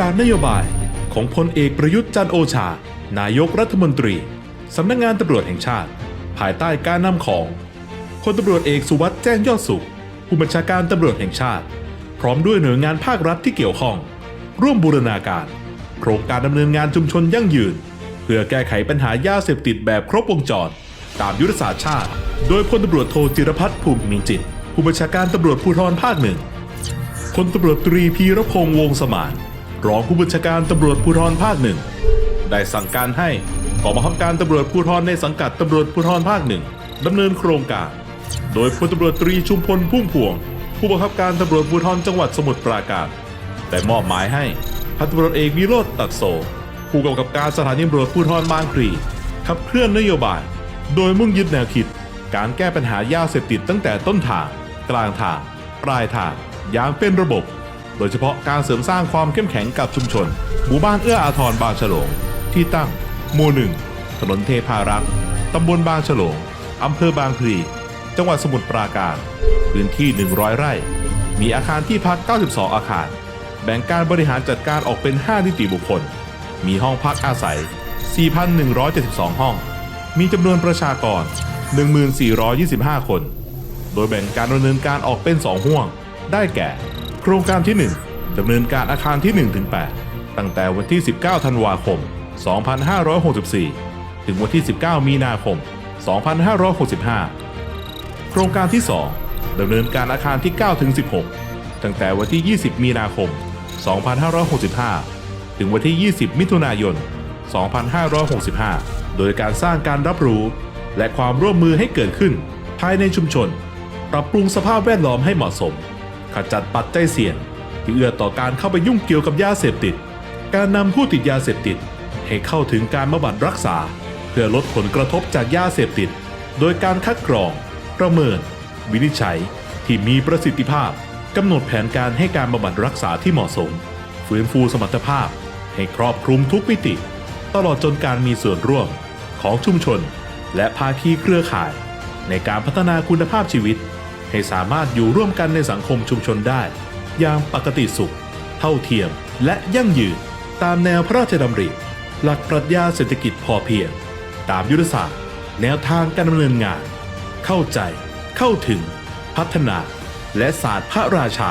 จากนโยบายของพลเอกประยุทธ์จันโอชา นายกรัฐมนตรี สำนักงานตำรวจแห่งชาติ ภายใต้การนำของพลตำรวจเอกสุวัสด์แจ้งยอดสุข ผู้บัญชาการตำรวจแห่งชาติ พร้อมด้วยหน่วยงานภาครัฐที่เกี่ยวข้อง ร่วมบูรณาการ โครงการดำเนินงานชุมชนยั่งยืน เพื่อแก้ไขปัญหายาเสพติดแบบครบวงจร ตามยุทธศาสตร์ชาติ โดยพลตำรวจโทจิรพัฒน์ภูมิมีจิต ผู้บัญชาการตำรวจภูธรภาคหนึ่งพลตำรวจตรีพีรพงษ์วงศ์สมาน รองผู้บัญชาการตำรวจภูธรภาคหนึ่งได้สั่งการให้กองบังคับการตำรวจภูธรในสังกัดตำรวจภูธรภาคหนึ่งดำเนินโครงการ โดยพลตำรวจตรีชุมพลพุ่มพวง ผู้บังคับการตำรวจภูธรจังหวัดสมุทรปราการได้มอบหมายให้พันตำรวจเอกวิโรจน์ตัดโสผู้กำกับการสถานีตำรวจภูธรบางพลีขับเคลื่อนนโยบาย โดยมุ่งยึดแนวคิด การแก้ปัญหายาเสพติดตั้งแต่ต้นทาง กลางทาง ปลายทางอย่างเป็นระบบ โดยเฉพาะการเสริมสร้างความเข้มแข็งกับชุมชน หมู่บ้านเอื้ออาทรบางฉลง ที่ตั้ง หมู่หนึ่งถนนเทพารักษ์ตำบลบางฉลงอำเภอบางพลีจังหวัดสมุทรปราการ พื้นที่ 100 ไร่ มีอาคารที่พัก 92 อาคาร แบ่งการบริหารจัดการออกเป็น 5 นิติบุคคล มีห้องพักอาศัย 4,172 ห้อง มีจำนวนประชากร 1,425 คน โดยแบ่งการดำเนินการออกเป็น 2 ห่วง ได้แก่ โครงการที่ 1 ดำเนินการอาคารที่ 1-8 ตั้งแต่วันที่ 19 ธันวาคม 2564 ถึงวันที่ 19 มีนาคม 2565 โครงการที่ 2 ดำเนินการอาคารที่9ถึง16 ตั้งแต่วันที่ 20 มีนาคม 2565 ถึงวันที่ 20 มิถุนายน 2565 โดยการสร้างการรับรู้ และความร่วมมือให้เกิดขึ้น ภายในชุมชน ปรับปรุงสภาพแวดล้อมให้เหมาะสม ขจัดปัจจัยเสี่ยงที่เอื้อต่อการเข้าไปยุ่งเกี่ยวกับยาเสพติด การนำผู้ติดยาเสพติด ให้เข้าถึงการบำบัดรักษา เพื่อลดผลกระทบจากยาเสพติด โดยการคัดกรอง ประเมิน วินิจฉัย ที่มีประสิทธิภาพกำหนดแผนการให้การบำบัดรักษาที่เหมาะสม ฟื้นฟูสมรรถภาพ ให้ครอบคลุมทุกมิติ ตลอดจนการมีส่วนร่วมของชุมชน และภาคีเครือข่าย ในการพัฒนาคุณภาพชีวิต ให้สามารถอยู่ร่วมกันในสังคมชุมชนได้ อย่างปกติสุข เท่าเทียม และยั่งยืน ตามแนวพระราชดำริ หลักปรัชญาเศรษฐกิจพอเพียง ตามยุทธศาสตร์ แนวทางการดำเนินงาน เข้าใจ เข้าถึง พัฒนา และศาสตร์พระราชา